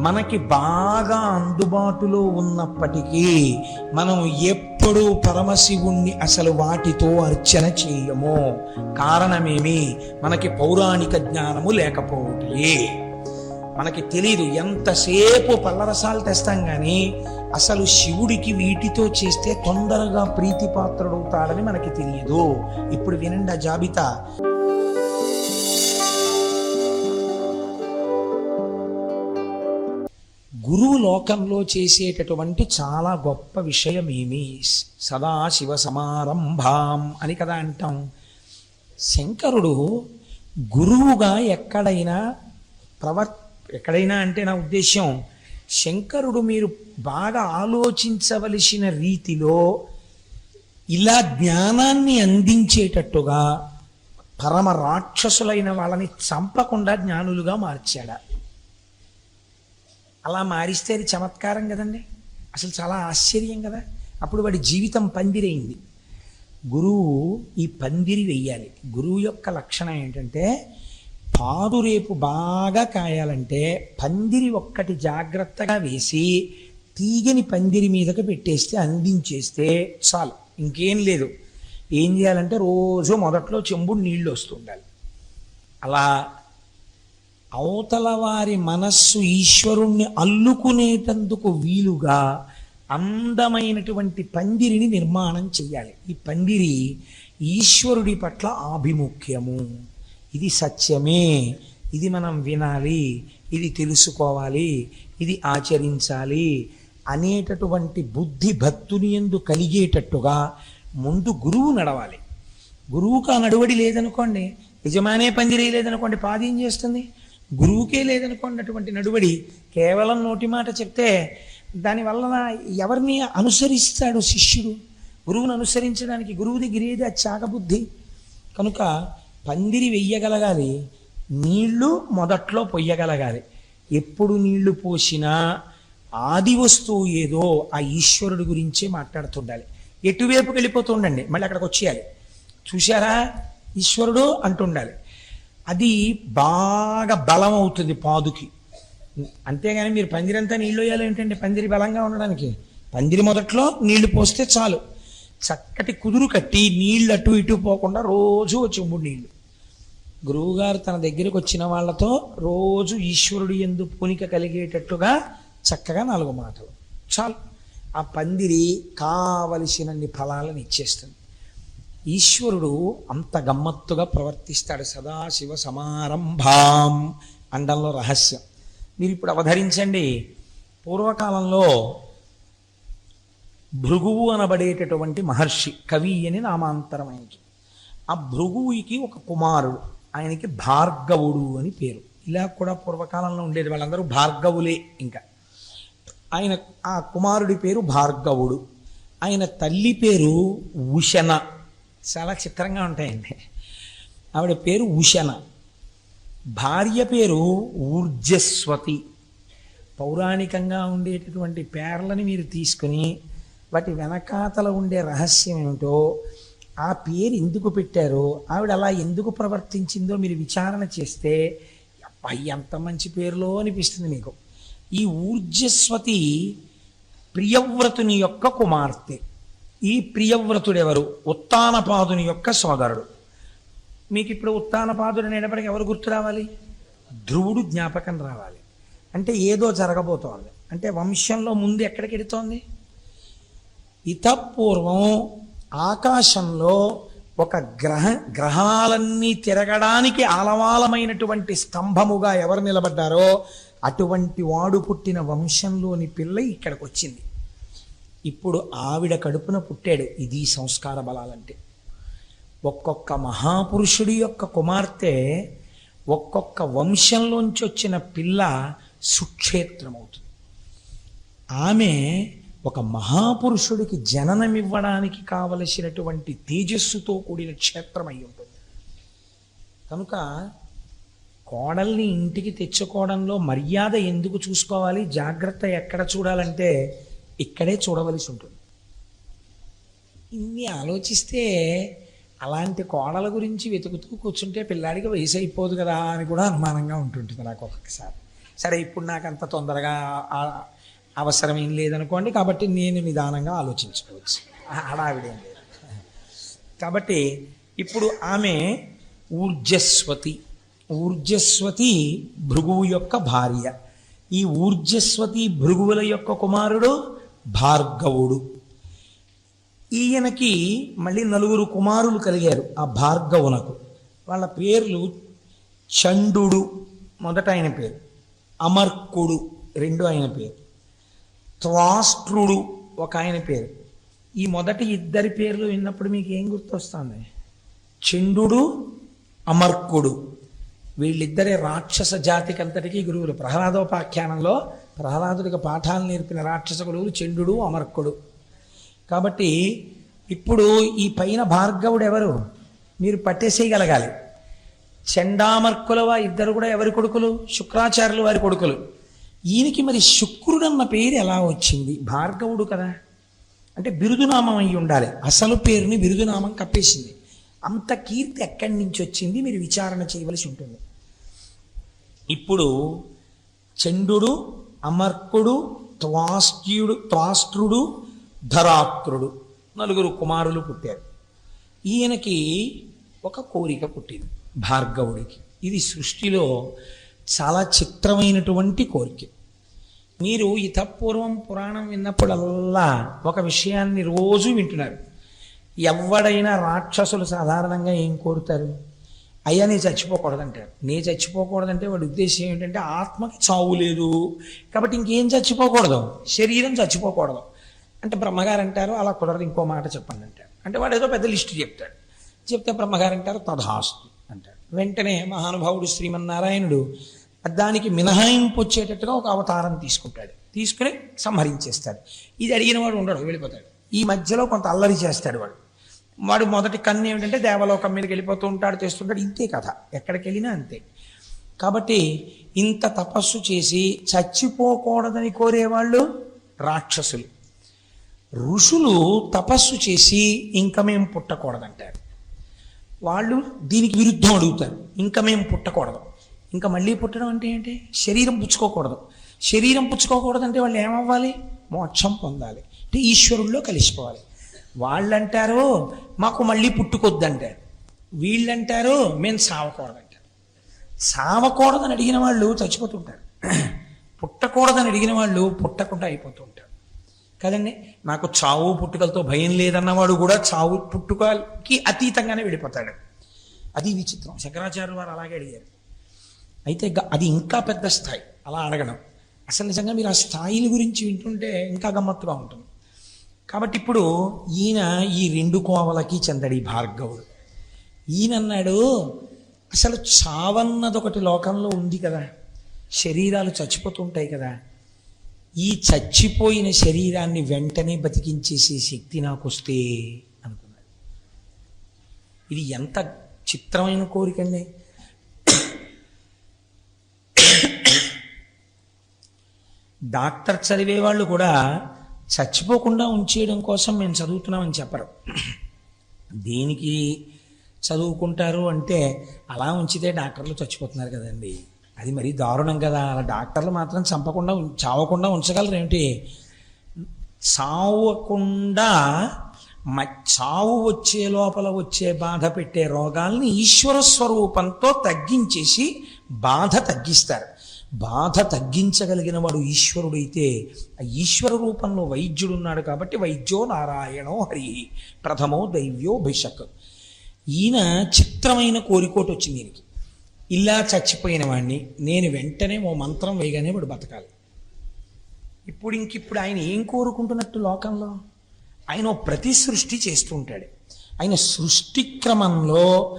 మనకి బాగా అందుబాటులో ఉన్నప్పటికీ మనం ఎప్పుడూ పరమశివుణ్ణి అసలు వాటితో అర్చన చేయము. కారణమేమి? మనకి పౌరాణిక జ్ఞానము లేకపోవటే మనకి తెలీదు ఎంతసేపు పల్లరసాలు తెస్తాం కానీ అసలు శివుడికి వీటితో చేస్తే తొందరగా ప్రీతిపాత్రుడవుతాడని మనకి తెలియదు. ఇప్పుడు వినండి ఆ జాబితా. గురువు లోకంలో చేసేటటువంటి చాలా గొప్ప విషయం ఏమి? సదాశివ సమారంభాం అని కదా అంటాం. శంకరుడు గురువుగా ఎక్కడైనా ప్రవర్ ఎక్కడైనా అంటే నా ఉద్దేశం శంకరుడు మీరు బాగా ఆలోచించవలసిన రీతిలో ఇలా జ్ఞానాన్ని అందించేటట్టుగా పరమ రాక్షసులైన వాళ్ళని చంపకుండా జ్ఞానులుగా మార్చాడా? అలా మారిస్తే అది చమత్కారం కదండి. అసలు చాలా ఆశ్చర్యం కదా. అప్పుడు వాడి జీవితం పందిరైంది. గురువు ఈ పందిరి వెయ్యాలి. గురువు యొక్క లక్షణం ఏంటంటే పాదు రేపు బాగా కాయాలంటే పందిరి ఒక్కటి జాగ్రత్తగా వేసి తీగని పందిరి మీదకి పెట్టేస్తే అందించేస్తే చాలు. ఇంకేం లేదు. ఏం చేయాలంటే రోజు మొదట్లో చెంబుడు నీళ్ళు వస్తుండాలి. అలా అవతల వారి మనస్సు ఈశ్వరుణ్ణి అల్లుకునేటందుకు వీలుగా అందమైనటువంటి పందిరిని నిర్మాణం చేయాలి ఈ పందిరి ఈశ్వరుడి పట్ల ఆభిముఖ్యము. ఇది సత్యమే. ఇది మనం వినాలి. ఇది తెలుసుకోవాలి. ఇది ఆచరించాలి అనేటటువంటి బుద్ధి భక్తుని ఎందు కలిగేటట్టుగా ముందు గురువు నడవాలి. గురువుకు ఆ నడువడి లేదనుకోండి యజమానే పందిరి లేదనుకోండి పాదేం చేస్తుంది? గురువుకే లేదనుకున్నటువంటి నడుబడి నడువడి కేవలం నోటి మాట చెప్తే దానివల్ల ఎవరిని అనుసరిస్తాడు శిష్యుడు? గురువును అనుసరించడానికి గురువు దగ్గర ఏది ఆ చాగబుద్ధి. కనుక పందిరి వెయ్యగలగాలి నీళ్ళు మొదట్లో పొయ్యగలగాలి. ఎప్పుడు నీళ్ళు పోసినా ఆది వస్తువు ఏదో ఆ ఈశ్వరుడి గురించే మాట్లాడుతుండాలి. ఎటువైపుకి వెళ్ళిపోతుండండి మళ్ళీ అక్కడికి వచ్చేయాలి. చూశారా? ఈశ్వరుడు అంటుండాలి అది బాగా బలం అవుతుంది పాదుకి. అంతేగాని మీరు పందిరంతా నీళ్ళు వేయాలి ఏంటంటే పందిరి బలంగా ఉండడానికి. పందిరి మొదట్లో నీళ్ళు పోస్తే చాలు. చక్కటి కుదురు కట్టి నీళ్ళు అటు ఇటు పోకుండా రోజు చెంబుడు నీళ్ళు గురువుగారు తన దగ్గరికి వచ్చిన వాళ్ళతో రోజు ఈశ్వరుడు ఎందు పూనిక కలిగేటట్టుగా చక్కగా నాలుగు మాటలు. చాలు. ఆ పందిరి కావలసినన్ని ఫలాలను ఇచ్చేస్తుంది. ఈశ్వరుడు అంత గమ్మత్తుగా ప్రవర్తిస్తాడు సదాశివ సమారంభాం అండంలో రహస్యం. మీరు ఇప్పుడు అవధరించండి. పూర్వకాలంలో భృగువు అనబడేటటువంటి మహర్షి కవి అని నామాంతరం ఆయనకి ఆ భృగువుకి ఒక కుమారుడు ఆయనకి భార్గవుడు అని పేరు. ఇలా కూడా పూర్వకాలంలో ఉండేది వాళ్ళందరూ భార్గవులే ఇంకా. ఆయన ఆ కుమారుడి పేరు భార్గవుడు. ఆయన తల్లి పేరు ఉషణ. చాలా చిత్రంగా ఉంటాయండి. ఆవిడ పేరు ఉషణ భార్య పేరు ఊర్జస్వతి. పౌరాణికంగా ఉండేటటువంటి పేర్లని మీరు తీసుకుని వాటి వెనకాతల ఉండే రహస్యం ఏమిటో ఆ పేరు ఎందుకు పెట్టారో ఆవిడ అలా ఎందుకు ప్రవర్తించిందో మీరు విచారణ చేస్తే అబ్బాయి ఎంత మంచి పేరులో అనిపిస్తుంది మీకు. ఈ ఊర్జస్వతి ప్రియవ్రతుని యొక్క కుమార్తె. ఈ ప్రియవ్రతుడెవరు? ఉత్తానపాదుని యొక్క సోదరుడు. మీకు ఇప్పుడు ఉత్తానపాదుడు అనేటప్పటికి ఎవరు గుర్తు రావాలి? ధ్రువుడు జ్ఞాపకం రావాలి. అంటే ఏదో జరగబోతోంది. అంటే వంశంలో ముందు ఎక్కడికి ఎడుతోంది? ఇతపూర్వం ఆకాశంలో ఒక గ్రహ గ్రహాలన్నీ తిరగడానికి ఆలవాలమైనటువంటి స్తంభముగా ఎవరు నిలబడ్డారో అటువంటి వాడు పుట్టిన వంశంలోని పిల్ల ఇక్కడికి వచ్చింది ఇప్పుడు ఆవిడ కడుపున పుట్టాడు ఇది సంస్కార బలాలంటే. ఒక్కొక్క మహాపురుషుడి యొక్క కుమార్తె ఒక్కొక్క వంశంలోంచి వచ్చిన పిల్ల సుక్షేత్రమవుతుంది. ఆమె ఒక మహాపురుషుడికి జననమివ్వడానికి కావలసినటువంటి తేజస్సుతో కూడిన క్షేత్రం అయి ఉంటుంది. కనుక కోడల్ని ఇంటికి తెచ్చుకోవడంలో మర్యాద ఎందుకు చూసుకోవాలి? జాగ్రత్త ఎక్కడ చూడాలంటే ఇక్కడే చూడవలసి ఉంటుంది. ఇన్ని ఆలోచిస్తే అలాంటి కోడల గురించి వెతుకుతూ కూర్చుంటే పిల్లాడికి వయసు అయిపోదు కదా అని కూడా అనుమానంగా ఉంటుంటుంది నాకు ఒక్కొక్కసారి. సరే ఇప్పుడు నాకు అంత తొందరగా అవసరం ఏం లేదనుకోండి కాబట్టి నేను నిదానంగా ఆలోచించుకోవచ్చు. హడావిడేం లేదు. కాబట్టి ఇప్పుడు ఆమె ఊర్జస్వతి ఊర్జస్వతి భృగువు యొక్క భార్య. ఈ ఊర్జస్వతి భృగువుల యొక్క కుమారుడు భార్గవుడు. ఈయనకి మళ్ళీ నలుగురు కుమారులు కలిగారు ఆ భార్గవునకు. వాళ్ళ పేర్లు చండుడు మొదట ఆయన పేరు అమర్కుడు రెండు ఆయన పేరు త్రాష్ట్రుడు ఒక ఆయన పేరు. ఈ మొదటి ఇద్దరి పేర్లు విన్నప్పుడు మీకు ఏం గుర్తొస్తుంది? చండుడు అమర్కుడు. వీళ్ళిద్దరే రాక్షస జాతికి అంతటికీ గురువులు. ప్రహ్లాదోపాఖ్యానంలో ప్రహ్లాదుడికి పాఠాలు నేర్పిన రాక్షస గురువులు చండుడు అమర్కుడు. కాబట్టి ఇప్పుడు ఈ పైన భార్గవుడు ఎవరు? మీరు పట్టేసేయగలగాలి. చండామర్కులవా ఇద్దరు కూడా ఎవరి కొడుకులు? శుక్రాచార్యులు వారి కొడుకులు. ఈయనకి మరి శుక్రుడు అన్న పేరు ఎలా వచ్చింది? భార్గవుడు కదా. అంటే బిరుదునామం అయి ఉండాలి. అసలు పేరుని బిరుదునామం కప్పేసింది. అంత కీర్తి ఎక్కడి నుంచి వచ్చింది? మీరు విచారణ చేయవలసి ఉంటుంది. ఇప్పుడు చండుడు అమర్కుడు త్వాస్ట్యుడు త్వాస్ట్రుడు ధరాత్రుడు. నలుగురు కుమారులు పుట్టారు. ఈయనకి ఒక కోరిక పుట్టింది భార్గవుడికి. ఇది సృష్టిలో చాలా చిత్రమైనటువంటి కోరిక. మీరు ఇతపూర్వం పురాణం విన్నప్పుడల్లా ఒక విషయాన్ని రోజు వింటున్నారు. ఎవడైనా రాక్షసులు సాధారణంగా ఏం కోరుతారు? అయ్యా నీ చచ్చిపోకూడదంటారు. నీ చచ్చిపోకూడదంటే వాడి ఉద్దేశం ఏంటంటే ఆత్మకి చావు లేదు. కాబట్టి ఇంకేం చచ్చిపోకూడదు? శరీరం చచ్చిపోకూడదు. అంటే బ్రహ్మగారు అంటారు అలా కుదరదు ఇంకో మాట చెప్పండి అంటారు. అంటే వాడు ఏదో పెద్ద లిస్టు చెప్తాడు. చెప్తే బ్రహ్మగారు అంటారు తథాస్తు అంటాడు. వెంటనే మహానుభావుడు శ్రీమన్నారాయణుడు దానికి మినహాయింపు వచ్చేటట్టుగా ఒక అవతారం తీసుకుంటాడు. తీసుకుని సంహరించేస్తాడు. ఇది అడిగిన వాడు ఉండడు వెళ్ళిపోతాడు. ఈ మధ్యలో కొంత అల్లరి చేస్తాడు వాడు. వాడు మొదటి కన్ను ఏమిటంటే దేవలోకం మీదకి వెళ్ళిపోతూ ఉంటాడు చేస్తుంటాడు ఇంతే కథ. ఎక్కడికి వెళ్ళినా అంతే. కాబట్టి ఇంత తపస్సు చేసి చచ్చిపోకూడదని కోరేవాళ్ళు రాక్షసులు. ఋషులు తపస్సు చేసి ఇంకా మేము పుట్టకూడదంటారు. వాళ్ళు దీనికి విరుద్ధం అడుగుతారు ఇంకా మేము పుట్టకూడదు. ఇంకా మళ్ళీ పుట్టడం అంటే ఏంటి? శరీరం పుచ్చుకోకూడదు. శరీరం పుచ్చుకోకూడదంటే వాళ్ళు ఏమవ్వాలి? మోక్షం పొందాలి. అంటే ఈశ్వరుల్లో కలిసిపోవాలి. వాళ్ళంటారు మాకు మళ్ళీ పుట్టుకొద్దంటారు. వీళ్ళంటారు మేము సావకూడదంటారు సావకూడదని అడిగిన వాళ్ళు చచ్చిపోతుంటారు. పుట్టకూడదని అడిగిన వాళ్ళు పుట్టకుండా అయిపోతూ ఉంటారు కదండి? నాకు చావు పుట్టుకలతో భయం లేదన్నవాడు కూడా చావు పుట్టుకకి అతీతంగానే వెళ్ళిపోతాడు. అది విచిత్రం. శంకరాచార్య వారు అలాగే అడిగారు. అయితే గ- అది ఇంకా పెద్ద స్థాయి. అలా అడగడం. అసలు నిజంగా మీరు ఆ స్థాయిల గురించి వింటుంటే ఇంకా గమ్మత్తుగా ఉంటుంది. కాబట్టి ఇప్పుడు ఈయన ఈ రెండు కోవలకి చెందడి భార్గవుడు. ఈయన అన్నాడు అసలు చావన్నది ఒకటి లోకంలో ఉంది కదా. శరీరాలు చచ్చిపోతుంటాయి కదా. ఈ చచ్చిపోయిన శరీరాన్ని వెంటనే బతికించేసే శక్తి నాకు వస్తే అనుకున్నాడు. ఇది ఎంత చిత్రమైన కోరికండి డాక్టర్ చదివే వాళ్ళు కూడా చచ్చిపోకుండా ఉంచేయడం కోసం మేము చదువుతున్నామని చెప్పరు. దేనికి చదువుకుంటారు అంటే అలా ఉంచితే డాక్టర్లు చచ్చిపోతున్నారు కదండి. అది మరీ దారుణం కదా. అలా డాక్టర్లు మాత్రం చంపకుండా చావకుండా ఉంచగలరు ఏమిటి? చావకుండా మ చావు వచ్చే లోపల వచ్చే బాధ పెట్టే రోగాల్ని ఈశ్వర స్వరూపంతో తగ్గించేసి బాధ తగ్గిస్తారు. బాధ తగ్గించగలిగిన వాడు ఈశ్వరుడైతే ఆ ఈశ్వర రూపంలో వైద్యుడు ఉన్నాడు కాబట్టి వైద్యో నారాయణో హరి ప్రథమో దైవ్యో భిషక్ ఈయన చిత్రమైన కోరికోటి వచ్చింది ఈయనకి. ఇలా చచ్చిపోయిన వాడిని నేను వెంటనే ఓ మంత్రం వేయగానే వాడు బతకాలి. ఇప్పుడు ఇంకిప్పుడు ఆయన ఏం కోరుకుంటున్నట్టు లోకంలో? ఆయన ఓ ప్రతి సృష్టి చేస్తూ ఉంటాడు. ఆయన సృష్టి క్రమంలో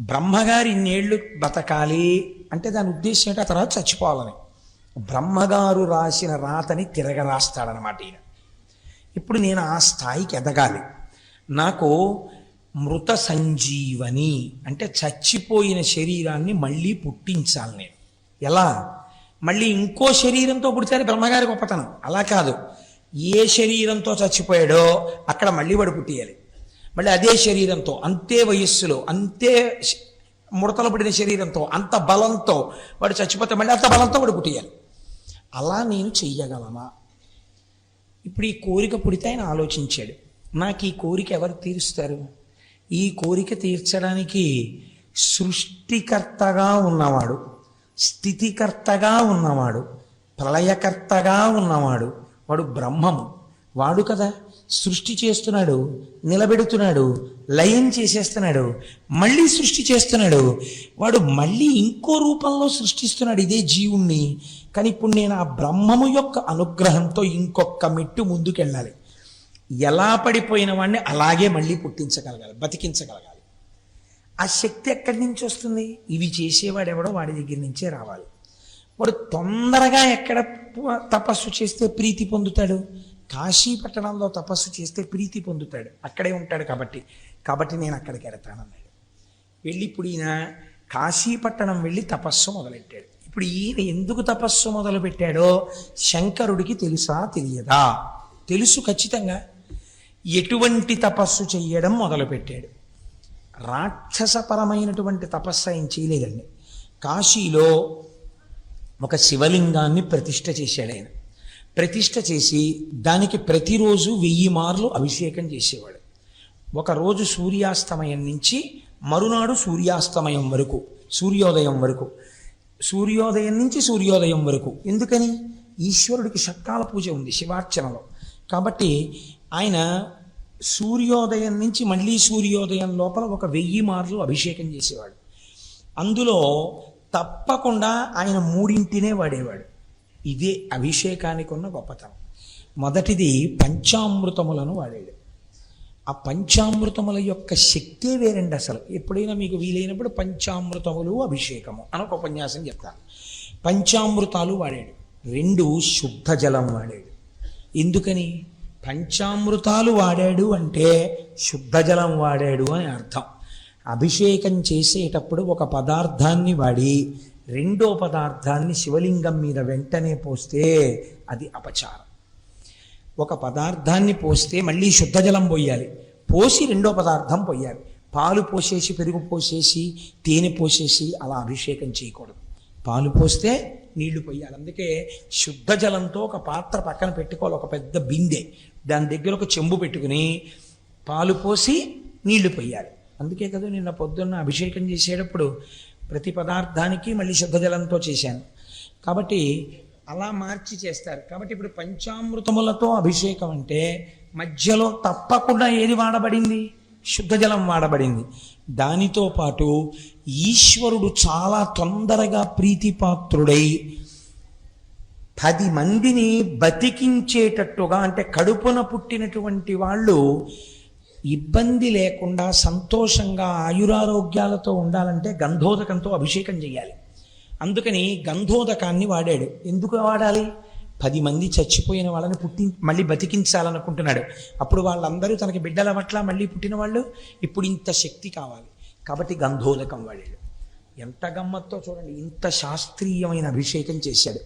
బ్రహ్మగారి ఇన్నేళ్ళు బతకాలి అంటే దాని ఉద్దేశం ఏంటి? ఆ తర్వాత చచ్చిపోవాలని. బ్రహ్మగారు రాసిన రాతని తిరగరాస్తాడనమాట ఈయన. ఇప్పుడు నేను ఆ స్థాయికి ఎదగాలి. నాకు మృత సంజీవని అంటే చచ్చిపోయిన శరీరాన్ని మళ్ళీ పుట్టించాలి నేను. ఎలా? మళ్ళీ ఇంకో శరీరంతో పుడితే బ్రహ్మగారి గొప్పతనం. అలా కాదు. ఏ శరీరంతో చచ్చిపోయాడో అక్కడ మళ్ళీ వాడు పుట్టియాలి. మళ్ళీ అదే శరీరంతో అంతే వయస్సులో అంతే ముడతలు పడిన శరీరంతో అంత బలంతో వాడు చచ్చిపోతే మళ్ళీ అంత బలంతో వాడు పుట్టేయాలి. అలా నేను చెయ్యగలమా ఇప్పుడు ఈ కోరిక పుడితే ఆయన ఆలోచించాడు. నాకు ఈ కోరిక ఎవరు తీరుస్తారు? ఈ కోరిక తీర్చడానికి సృష్టికర్తగా ఉన్నవాడు స్థితికర్తగా ఉన్నవాడు ప్రళయకర్తగా ఉన్నవాడు వాడు బ్రహ్మము. వాడు కదా? సృష్టి చేస్తున్నాడు నిలబెడుతున్నాడు లయం చేసేస్తున్నాడు మళ్ళీ సృష్టి చేస్తున్నాడు. వాడు మళ్ళీ ఇంకో రూపంలో సృష్టిస్తున్నాడు ఇదే జీవుణ్ణి. కానీ ఇప్పుడు నేను ఆ బ్రహ్మము యొక్క అనుగ్రహంతో ఇంకొక మెట్టు ముందుకెళ్ళాలి. ఎలా పడిపోయిన వాడిని అలాగే మళ్ళీ పుట్టించగలగాలి బతికించగలగాలి. ఆ శక్తి ఎక్కడి నుంచి వస్తుంది? ఇవి చేసేవాడు ఎవడో వాడి దగ్గర నుంచే రావాలి. వాడు తొందరగా ఎక్కడ తపస్సు చేస్తే ప్రీతి పొందుతాడు? కాశీ పట్టణంలో తపస్సు చేస్తే ప్రీతి పొందుతాడు. అక్కడే ఉంటాడు కాబట్టి. కాబట్టి నేను అక్కడికి వెళ్తానన్నాడు వెళ్ళి ఇప్పుడు ఈయన కాశీపట్టణం వెళ్ళి తపస్సు మొదలెట్టాడు. ఇప్పుడు ఈయన ఎందుకు తపస్సు మొదలు పెట్టాడో శంకరుడికి తెలుసా తెలియదా? తెలుసు ఖచ్చితంగా. ఎటువంటి తపస్సు చేయడం మొదలుపెట్టాడు. రాక్షసపరమైనటువంటి తపస్సు ఆయన చేయలేదండి. కాశీలో ఒక శివలింగాన్ని ప్రతిష్ఠ చేశాడు ఆయన. ప్రతిష్ట చేసి దానికి ప్రతిరోజు వెయ్యి మార్లు అభిషేకం చేసేవాడు. ఒకరోజు సూర్యాస్తమయం నుంచి మరునాడు సూర్యాస్తమయం వరకు సూర్యోదయం వరకు సూర్యోదయం నుంచి సూర్యోదయం వరకు. ఎందుకని? ఈశ్వరుడికి షట్కాల పూజ ఉంది శివార్చనలో. కాబట్టి ఆయన సూర్యోదయం నుంచి మళ్ళీ సూర్యోదయం లోపల ఒక వెయ్యి మార్లు అభిషేకం చేసేవాడు. అందులో తప్పకుండా ఆయన మూడింటినే వాడేవాడు. ఇదే అభిషేకానికి ఉన్న గొప్పతనం. మొదటిది పంచామృతములను వాడాడు ఆ పంచామృతముల యొక్క శక్తే వేరండి అసలు. ఎప్పుడైనా మీకు వీలైనప్పుడు పంచామృతములు అభిషేకము అని ఒక ఉపన్యాసం చెప్తాను. పంచామృతాలు వాడాడు రెండు శుద్ధ జలం వాడాడు ఎందుకని? పంచామృతాలు వాడాడు అంటే శుద్ధ జలం వాడాడు అని అర్థం. అభిషేకం చేసేటప్పుడు ఒక పదార్థాన్ని వాడి రెండో పదార్థాన్ని శివలింగం మీద వెంటనే పోస్తే అది అపచారం. ఒక పదార్థాన్ని పోస్తే మళ్ళీ శుద్ధ జలం పోయాలి. పోసి రెండో పదార్థం పోయాలి. పాలు పోసేసి పెరుగు పోసేసి తేనె పోసేసి అలా అభిషేకం చేయకూడదు. పాలు పోస్తే నీళ్ళు పోయాలి. అందుకే శుద్ధ జలంతో ఒక పాత్ర పక్కన పెట్టుకోవాలి. ఒక పెద్ద బిందె. దాని దగ్గర ఒక చెంబు పెట్టుకుని పాలు పోసి నీళ్ళు పోయాలి. అందుకే కదా నిన్న పొద్దున్న అభిషేకం చేసేటప్పుడు ప్రతి పదార్థానికి మళ్ళీ శుద్ధ జలంతో చేశాను. కాబట్టి అలా మార్చి చేస్తారు. కాబట్టి ఇప్పుడు పంచామృతములతో అభిషేకం అంటే మధ్యలో తప్పకుండా ఏది వాడబడింది? శుద్ధ జలం వాడబడింది. దానితో పాటు ఈశ్వరుడు చాలా తొందరగా ప్రీతిపాత్రుడై పది మందిని బతికించేటట్టుగా అంటే కడుపున పుట్టినటువంటి వాళ్ళు ఇబ్బంది లేకుండా సంతోషంగా ఆయురారోగ్యాలతో ఉండాలంటే గంధోదకంతో అభిషేకం చేయాలి అందుకని గంధోదకాన్ని వాడాడు. ఎందుకు వాడాలి? పది మంది చచ్చిపోయిన వాళ్ళని పుట్టి మళ్ళీ బతికించాలనుకుంటున్నాడు. అప్పుడు వాళ్ళందరూ తనకి బిడ్డల పట్ల మళ్ళీ పుట్టిన వాళ్ళు ఇప్పుడు ఇంత శక్తి కావాలి. కాబట్టి గంధోదకం వాడాడు. ఎంత గమ్మత్తో చూడండి ఇంత శాస్త్రీయమైన అభిషేకం చేశాడు.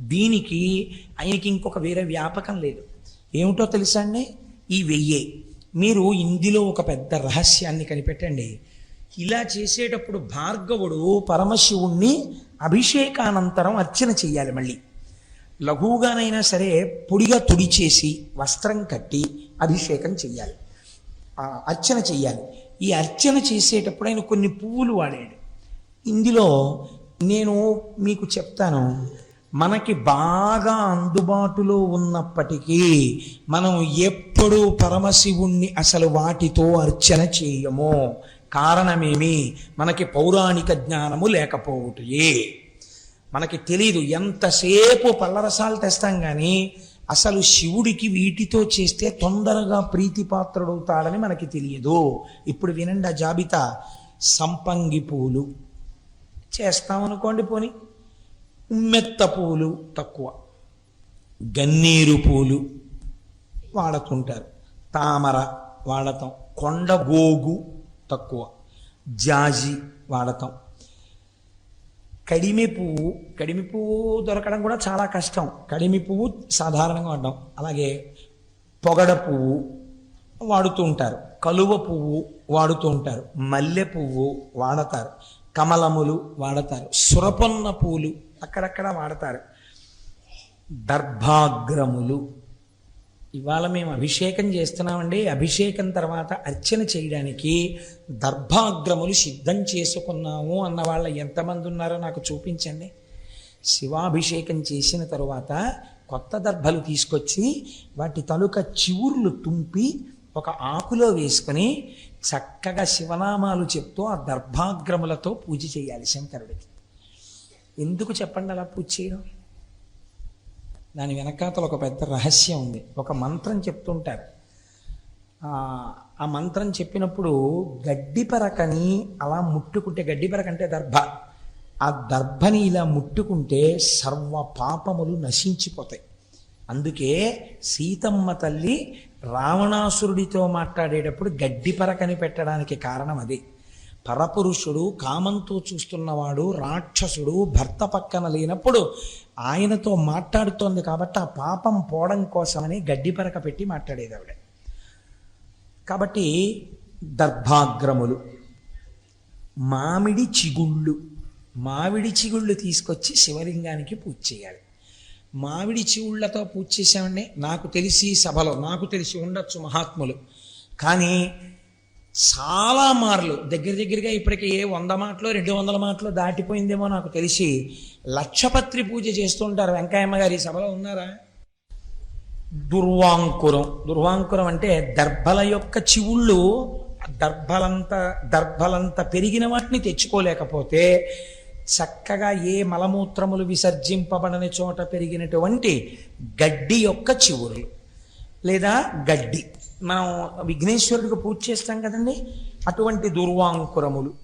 దీనికి ఆయనకి ఇంకొక వేరే వ్యాపకం లేదు. ఏమిటో తెలుసా అండి? ఈ వెయ్యే. మీరు ఇందులో ఒక పెద్ద రహస్యాన్ని కనిపెట్టండి. ఇలా చేసేటప్పుడు భార్గవుడు పరమశివుణ్ణి అభిషేకానంతరం అర్చన చేయాలి మళ్ళీ. లఘువుగానైనా సరే పొడిగా తుడిచేసి వస్త్రం కట్టి అభిషేకం చెయ్యాలి అర్చన చెయ్యాలి ఈ అర్చన చేసేటప్పుడు ఆయన కొన్ని పువ్వులు వాడాడు. ఇందులో నేను మీకు చెప్తాను. మనకి బాగా అందుబాటులో ఉన్నప్పటికీ మనం ఎప్పుడూ పరమశివుణ్ణి అసలు వాటితో అర్చన చేయము. కారణమేమి? మనకి పౌరాణిక జ్ఞానము లేకపోవటయే. మనకి తెలీదు ఎంతసేపు పళ్ళరసాలు తెస్తాం కానీ అసలు శివుడికి వీటితో చేస్తే తొందరగా ప్రీతిపాత్రుడవుతాడని మనకి తెలియదు. ఇప్పుడు వినండి ఆ జాబితా. సంపంగి పూలు. చేస్తామనుకోండి పోని. మెత్త పూలు తక్కువ. గన్నేరు పూలు వాడుతుంటారు. తామర వాడతాం. కొండగోగు తక్కువ. జాజి వాడతాం. కడిమి పువ్వు కడిమి పువ్వు దొరకడం కూడా చాలా కష్టం. కడిమి పువ్వు సాధారణంగా వాడడం. అలాగే పొగడ పువ్వు వాడుతూ ఉంటారు. కలువ పువ్వు వాడుతూ ఉంటారు. మల్లె పువ్వు వాడతారు. కమలములు వాడతారు. సురపొన్న పూలు అక్కడక్కడ వాడతారు. దర్భాగ్రములు. ఇవాళ మేము అభిషేకం చేస్తున్నామండి. అభిషేకం తర్వాత అర్చన చేయడానికి దర్భాగ్రములు సిద్ధం చేసుకున్నాము అన్న వాళ్ళ ఎంతమంది ఉన్నారో నాకు చూపించండి. శివాభిషేకం చేసిన తరువాత కొత్త దర్భలు తీసుకొచ్చి వాటి తలుక చివుర్లు తుంపి ఒక ఆకులో వేసుకొని చక్కగా శివనామాలు చెప్తూ ఆ దర్భాగ్రములతో పూజ చేయాలి శంకరుడికి. ఎందుకు చెప్పండి అలా పూజ చేయడం? దాని వెనకాతల ఒక పెద్ద రహస్యం ఉంది. ఒక మంత్రం చెప్తుంటారు. ఆ, ఆ మంత్రం చెప్పినప్పుడు గడ్డిపరకని అలా ముట్టుకుంటే గడ్డిపరక అంటే దర్భ. ఆ దర్భని ఇలా ముట్టుకుంటే సర్వ పాపములు నశించిపోతాయి. అందుకే సీతమ్మ తల్లి రావణాసురుడితో మాట్లాడేటప్పుడు గడ్డిపరకని పెట్టడానికి కారణం అది. పరపురుషుడు కామంతో చూస్తున్నవాడు రాక్షసుడు భర్త పక్కన లేనప్పుడు ఆయనతో మాట్లాడుతోంది కాబట్టి ఆ పాపం పోవడం కోసమని గడ్డిపరక పెట్టి మాట్లాడేది ఆవిడ. కాబట్టి దర్భాగ్రములు మామిడి చిగుళ్ళు మామిడి చిగుళ్ళు తీసుకొచ్చి శివలింగానికి పూజ చేయాలి. మామిడి చిగుళ్ళతో పూజ చేసామండి నాకు తెలిసి సభలో నాకు తెలిసి ఉండొచ్చు మహాత్ములు. కానీ చాలా మార్లు. దగ్గర దగ్గరగా ఇప్పటికి ఏ వంద మాటలు రెండు వందల మాటలు దాటిపోయిందేమో నాకు తెలిసి లక్షపత్రి పూజ చేస్తుంటారు వెంకయ్యమ్మ గారి. ఈ సభలో ఉన్నారా? దుర్వాంకురం. దుర్వాంకురం అంటే దర్భల యొక్క చివుళ్ళు దర్భలంత దర్భలంత పెరిగిన వాటిని తెచ్చుకోలేకపోతే చక్కగా ఏ మలమూత్రములు విసర్జింపబడని చోట పెరిగినటువంటి గడ్డి యొక్క చివుర్లు లేదా గడ్డి. మనం విఘ్నేశ్వరుడికి పూజ చేస్తాం కదండి? అటువంటి దుర్వాంకురములు.